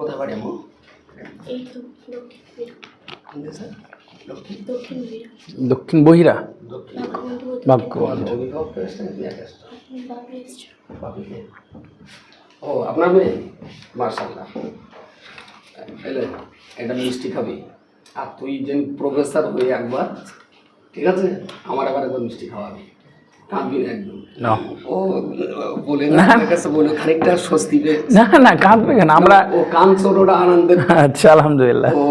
কোথায় বাড়ি আমু এই তো দক্ষিণ বহিরা? ও আপনার মেয়ে? মার্শাল্লাহ এলে এটা মিষ্টি খাবি। আর তুই যে প্রফেসর হয়ে একবার ঠিক আছে? আমার আবার একবার মিষ্টি খাওয়াবি। কাঁদবি একদম। ও বলে না। কাছে বলে খানিকটা স্বস্তি না না কাঁদবে কেন? আমরা ও কান আচ্ছা আলহামদুলিল্লাহ। ও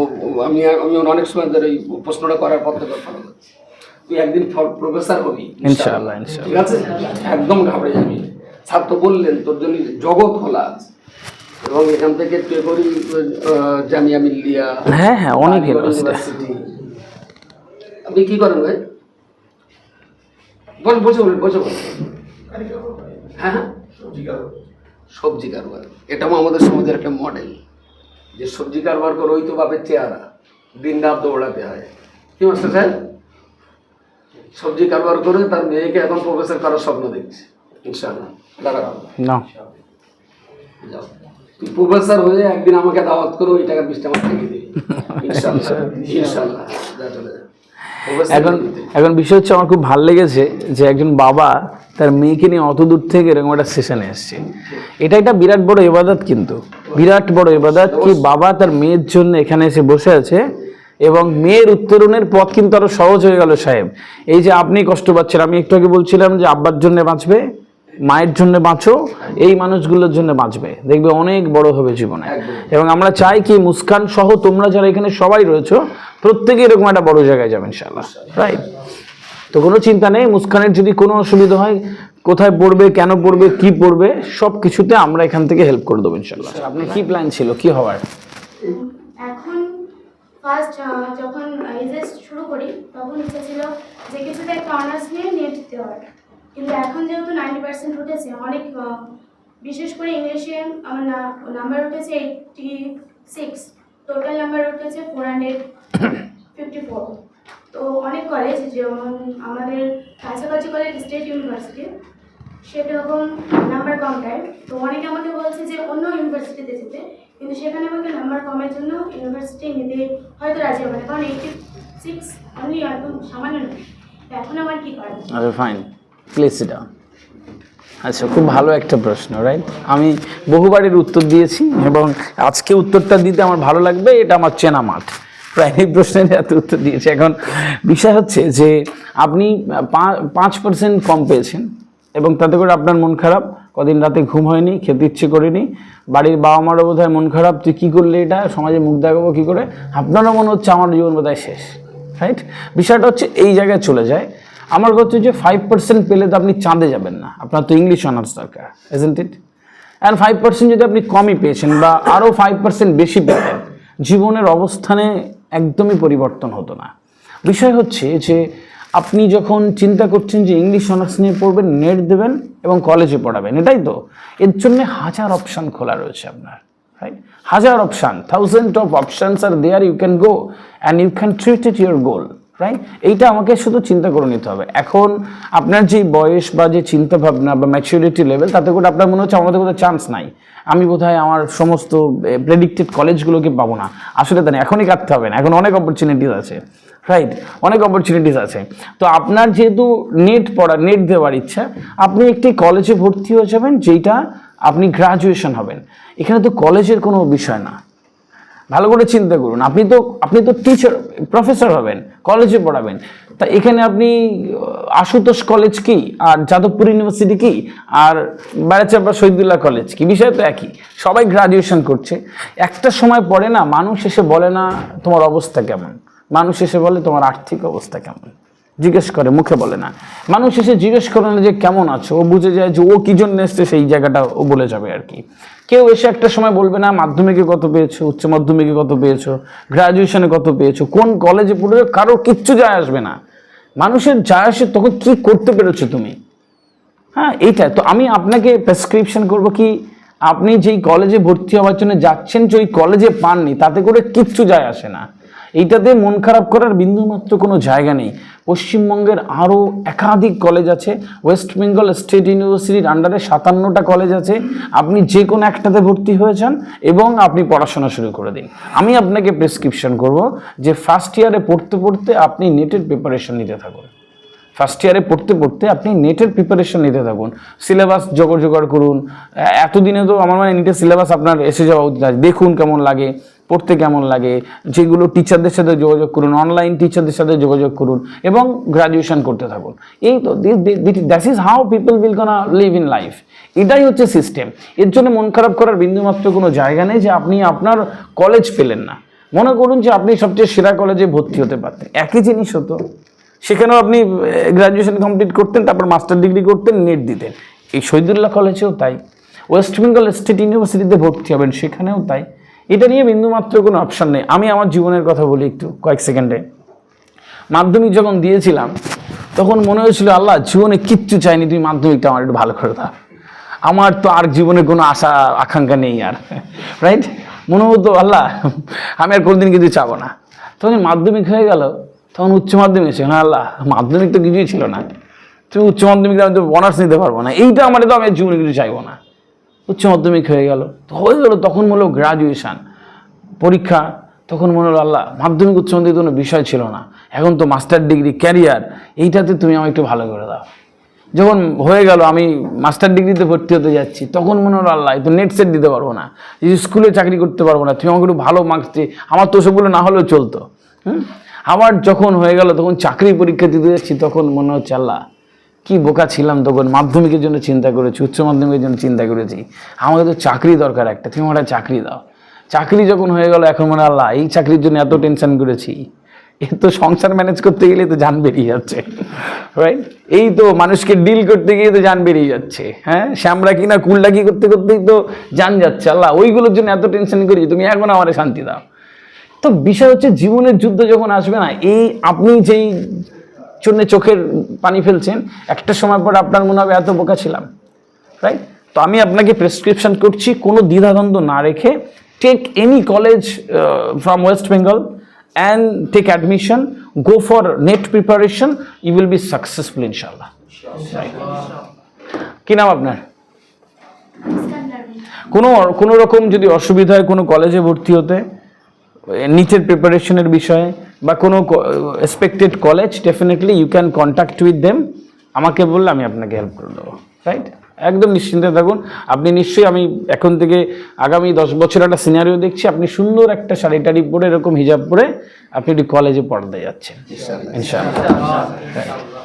আমি আমি অনেক সময় ধরে প্রশ্নটা করার পর থেকে তুই একদিন প্রফেসর হবি ইনশাআল্লাহ, ইনশাআল্লাহ। ঠিক আছে? একদম ঘাবড়ে যাবি। ছাত্র বললেন তোর জন্য জগৎ খোলা আছে। এবং এখান থেকে জামিয়া মিল্লিয়া হ্যাঁ, হ্যাঁ, অনেক ইউনিভার্সিটি আপনি কি করেন ভাই? বল বসে বলুন বসে বলুন হ্যাঁ হ্যাঁ। সবজি কারবার। এটাও আমাদের সমাজের একটা মডেল যে সবজি কারবার করে ওই তো বাপের চেহারা। দিন রাত দৌড়াতে হয়। কি মাস্টার সাহেব সবজি কারবার করে তার মেয়েকে এখন প্রফেসর করার স্বপ্ন দেখছে। ইনশাআল্লাহ। না। যাও। তুই প্রফেসর হয়ে একদিন আমাকে দাওয়াত করে ওই টাকা বিশটা আমার থেকে দিবি ইনশাআল্লাহ। ইনশাআল্লাহ যা চলে যা প্রফেসর এখন এখন বিষয় হচ্ছে আমার খুব ভালো লেগেছে যে একজন বাবা তার মেয়েকে নিয়ে অত দূর থেকে এরকম একটা সেশনে এসছে। এটা একটা বিরাট বড় ইবাদত কিন্তু। বিরাট বড় ইবাদত কি বাবা তার মেয়ের জন্য এখানে এসে বসে আছে এবং মেয়ের উত্তরণের পথ কিন্তু আরও সহজ হয়ে গেল সাহেব। এই যে আপনি কষ্ট পাচ্ছেন আমি একটু আগে বলছিলাম যে আব্বার জন্য বাঁচবে। মায়ের জন্য বাঁচো এই মানুষগুলোর জন্য বাঁচবে। দেখবে অনেক বড় হবে জীবনে। এবং আমরা চাই কি মুস্কান সহ তোমরা যারা এখানে সবাই রয়েছো প্রত্যেকে এরকম একটা বড় জায়গায় যাবে ইনশাল্লাহ রাইট তো কোনো চিন্তা নেই মুস্কানের যদি কোনো অসুবিধা হয় কোথায় পড়বে কেন পড়বে কি পড়বে সব কিছুতে আমরা এখান থেকে হেল্প করে দেবো ইনশাল্লাহ আপনার কি প্ল্যান ছিল? কি হওয়ার? এখন ফার্স্ট যখন শুরু করি তখন ইচ্ছা ছিল যে কিছুতে একটা অনার্স নিয়ে নেট দেওয়ার কিন্তু এখন যেহেতু নাইনটি পার্সেন্ট উঠেছে, অনেক বিশেষ করে ইংলিশে আমার নাম্বার উঠেছে এইটটি সিক্স টোটাল নাম্বার উঠেছে ফোর হান্ড্রেড ফিফটি ফোর। তো অনেক কলেজ যেমন আমাদের কাছাকাছি কলেজ স্টেট ইউনিভার্সিটি সেরকম নাম্বার কম দেয়। তো অনেকে আমাকে বলছে যে অন্য ইউনিভার্সিটিতে যেতে, কিন্তু সেখানে আমাকে নাম্বার কমের জন্য ইউনিভার্সিটি নিতে হয়তো রাজি হবে না, কারণ এইটি সিক্স অনলি একদম সামান্য নয়। এখন আমার কী করা? আচ্ছা ফাইন এটা আচ্ছা খুব ভালো একটা প্রশ্ন রাইট আমি বহুবারের উত্তর দিয়েছি এবং আজকে উত্তরটা দিতে আমার ভালো লাগবে, এটা আমার চেনা মাঠ। প্রায় এই প্রশ্নের এত উত্তর দিয়েছি। এখন বিষয় হচ্ছে যে আপনি পাঁচ পার্সেন্ট কম পেয়েছেন এবং তাতে করে আপনার মন খারাপ, কদিন রাতে ঘুম হয়নি, খেতে ইচ্ছে করেনি, বাড়ির বাবা মারও বোধ মন খারাপ, তুই কী করলে এটা? সমাজে মুখ দেখাবো কী করে? আপনারও মনে হচ্ছে আমার জীবন বোধ শেষ রাইট বিষয়টা হচ্ছে এই জায়গায় চলে যায় আমার কথা হচ্ছে যে ফাইভ পার্সেন্ট পেলে তো আপনি চাঁদে যাবেন না। আপনার তো ইংলিশ অনার্স দরকার agent it and five percent যদি আপনি কমই পেয়েছেন বা আরও ফাইভ পার্সেন্ট বেশি পেতেন, জীবনের অবস্থানে একদমই পরিবর্তন হতো না। বিষয় হচ্ছে যে আপনি যখন চিন্তা করছেন যে ইংলিশ অনার্স নিয়ে পড়বেন, নেট দেবেন এবং কলেজে পড়াবেন, এটাই তো। এর জন্য হাজার অপশান খোলা রয়েছে আপনার রাইট হাজার option thousand of options R there you can go and you can treat it your goal right এইটা আমাকে শুধু চিন্তা করে নিতে হবে। এখন আপনার যে বয়স বা যে চিন্তা ভাবনা বা ম্যাচুরিটি লেভেল তাতে করে আপনার মনে হচ্ছে আমাদের কোথাও চান্স নাই। আমি বোধহয় আমার সমস্ত প্রেডিক্টেড কলেজগুলোকে পাবো না। আসলে তা এখনই কাটতে হবে না। এখন অনেক অপরচুনিটিস আছে রাইট অনেক অপরচুনিটিস আছে। তো আপনার যেহেতু নেট পড়া নেট দেওয়ার ইচ্ছা, আপনি একটি কলেজে ভর্তি হয়ে যাবেন যেটা আপনি গ্রাজুয়েশন হবেন। এখানে তো কলেজের কোনো বিষয় না। ভালো করে চিন্তা করুন। আপনি তো আপনি তো টিচার প্রফেসর হবেন কলেজে পড়াবেন। তা এখানে আপনি আশুতোষ কলেজ কি? আর যাদবপুর ইউনিভার্সিটি কি? আর বারাচাপা শহীদুল্লাহ কলেজ কি? বিষয় তো একই। সবাই গ্রাজুয়েশন করছে। একটা সময় পরে না, মানুষ এসে বলে না, তোমার অবস্থা কেমন? মানুষ এসে বলে, তোমার আর্থিক অবস্থা কেমন? জিজ্ঞেস করে, মুখে বলে না। মানুষ এসে জিজ্ঞেস করে না যে কেমন আছো? ও বুঝে যায় যে ও কি জন্য এসছে, সেই জায়গাটা ও বলে যাবে আর কি। কেউ এসে একটা সময় বলবে, না, মাধ্যমিকে কত পেয়েছ? উচ্চ মাধ্যমিকে কত পেয়েছ? গ্রাজুয়েশনে কত পেয়েছ? কোন কলেজে পড়েছো? কারও কিচ্ছু যায় আসবে না। মানুষের যায় আসে তখন কি করতে পেরেছ তুমি? হ্যাঁ এইটা। তো আমি আপনাকে প্রেসক্রিপশন করব কি, আপনি যেই কলেজে ভর্তি হওয়ার জন্য যাচ্ছেন যে ওই কলেজে পাননি, তাতে করে কিচ্ছু যায় আসে না। এইটাতে মন খারাপ করার বিন্দুমাত্র কোনো জায়গা নেই। পশ্চিমবঙ্গের আরও একাধিক কলেজ আছে। ওয়েস্ট বেঙ্গল স্টেট ইউনিভার্সিটির আন্ডারে সাতান্নটা কলেজ আছে। আপনি যে কোনো একটাতে ভর্তি হয়েছেন এবং আপনি পড়াশোনা শুরু করে দিন। আমি আপনাকে প্রেসক্রিপশন করব যে ফার্স্ট ইয়ারে পড়তে পড়তে আপনি নেটের প্রিপারেশন নিতে থাকুন। ফার্স্ট ইয়ারে পড়তে পড়তে আপনি নেটের প্রিপারেশন নিতে থাকুন। সিলেবাস জোগাড় জোগাড় করুন। এতদিনে তো আমার মানে নেটের সিলেবাস আপনার এসে যাওয়া উচিত। দেখুন কেমন লাগে। পড়তে কেমন লাগে, যেগুলো টিচারদের সাথে যোগাযোগ করুন অনলাইন টিচারদের সাথে যোগাযোগ করুন এবং গ্রাজুয়েশন করতে থাকুন। এই তো that is how people will gonna live in life এটাই হচ্ছে সিস্টেম এর জন্য মন খারাপ করার বিন্দুমাত্র কোনো জায়গা নেই যে আপনি আপনার কলেজ পেলেন না। মনে করুন যে আপনি সবচেয়ে সেরা কলেজে ভর্তি হতে পারতেন। একই জিনিস হতো। সেখানেও আপনি গ্র্যাজুয়েশন কমপ্লিট করতেন, তারপর মাস্টার ডিগ্রি করতেন নেট দিতেন। এই শহীদুল্লাহ কলেজেও তাই। ওয়েস্ট বেঙ্গল স্টেট ইউনিভার্সিটিতে ভর্তি হবেন, সেখানেও তাই। এটা নিয়ে বিন্দুমাত্র কোনো অপশন নেই। আমি আমার জীবনের কথা বলি একটু, কয়েক সেকেন্ডে মাধ্যমিক যখন দিয়েছিলাম, তখন মনে হয়েছিল, আল্লাহ, জীবনে কিচ্ছু চাইনি, তুমি মাধ্যমিকটা আমার একটু ভালো করে দাও। আমার তো আর জীবনে কোনো আশা, আকাঙ্ক্ষা নেই আর রাইট মনে হতো, আল্লাহ, আমি আর কোনোদিন কিছু চাবো না। তখন মাধ্যমিক হয়ে গেল, তখন উচ্চ মাধ্যমিক এসে হ্যাঁ আল্লাহ, মাধ্যমিক তো কিছুই ছিল না। তুমি উচ্চ মাধ্যমিক, আমি তো অনার্স নিতে পারব না। এইটা আমার তো আমি জীবনে কিছু চাইব না। উচ্চ মাধ্যমিক হয়ে গেল। হয়ে গেল, তখন মনে হলো গ্রাজুয়েশান পরীক্ষা, তখন মনে হলো, আল্লাহ, মাধ্যমিক উচ্চ মাধ্যমিক কোনো বিষয় ছিল না। এখন তো মাস্টার ডিগ্রি ক্যারিয়ার এইটাতে তুমি আমাকে একটু ভালো করে দাও। যখন হয়ে গেল, আমি মাস্টার ডিগ্রিতে ভর্তি হতে যাচ্ছি, তখন মনে হলো, আল্লাহ তো নেট সেট দিতে পারব না। স্কুলে চাকরি করতে পারব না। তুমি আমাকে একটু ভালো মার্কস দিয়ে আমার তো সবগুলো না হলেও চলতো। হুম? আবার যখন হয়ে গেল, তখন চাকরি পরীক্ষা দিতে যাচ্ছি, তখন মনে হচ্ছে, আল্লাহ কি বোকা ছিলাম তখন? মাধ্যমিকের জন্য চিন্তা করেছি, উচ্চ মাধ্যমিকের জন্য চিন্তা করেছি। আমাকে তো চাকরি দরকার একটা, তুমি আমার চাকরি দাও। চাকরি যখন হয়ে গেল, এখন মনে আল্লাহ, এই চাকরির জন্য এত টেনশন করেছি। এ তো সংসার ম্যানেজ করতে গেলে তো জান বেরিয়ে যাচ্ছে রাইট এই তো মানুষকে ডিল করতে গিয়ে তো জান বেরিয়ে যাচ্ছে হ্যাঁ? শ্যামরা কি না কুলডা কি করতে করতেই তো জান যাচ্ছে, আল্লাহ, ওইগুলোর জন্য এত টেনশন করি তুমি এখন আমার শান্তি দাও। তো বিষয় হচ্ছে, জীবনের যুদ্ধ যখন আসবে না, এই আপনি যেই জন্য চোখের পানি ফেলছেন, একটা সময় পর আপনার মনে হবে এত বোকা ছিলাম রাইট তো আমি আপনাকে প্রেসক্রিপশন করছি, কোনো দ্বিধাদ্বন্দ্ব না রেখে take any college from West Bengal and take admission go for NET preparation you will be successful ইনশাল্লাহ কি নাম আপনার? কোনো কোনো রকম যদি অসুবিধা হয় কোনো কলেজে ভর্তি হতে নিচের প্রিপারেশনের বিষয়ে বা কোনো expected college definitely you can contact with them আমাকে বললে আমি আপনাকে হেল্প করে দেবো রাইট একদম নিশ্চিন্তে থাকুন। আপনি নিশ্চয়ই আমি এখন থেকে আগামী দশ বছর একটা সিনারিও দেখছি আপনি সুন্দর একটা শাড়ি টাড়ি পরে এরকম হিজাব পরে আপনি একটি কলেজে পড়তে যাচ্ছেন। ইনশাআল্লাহ.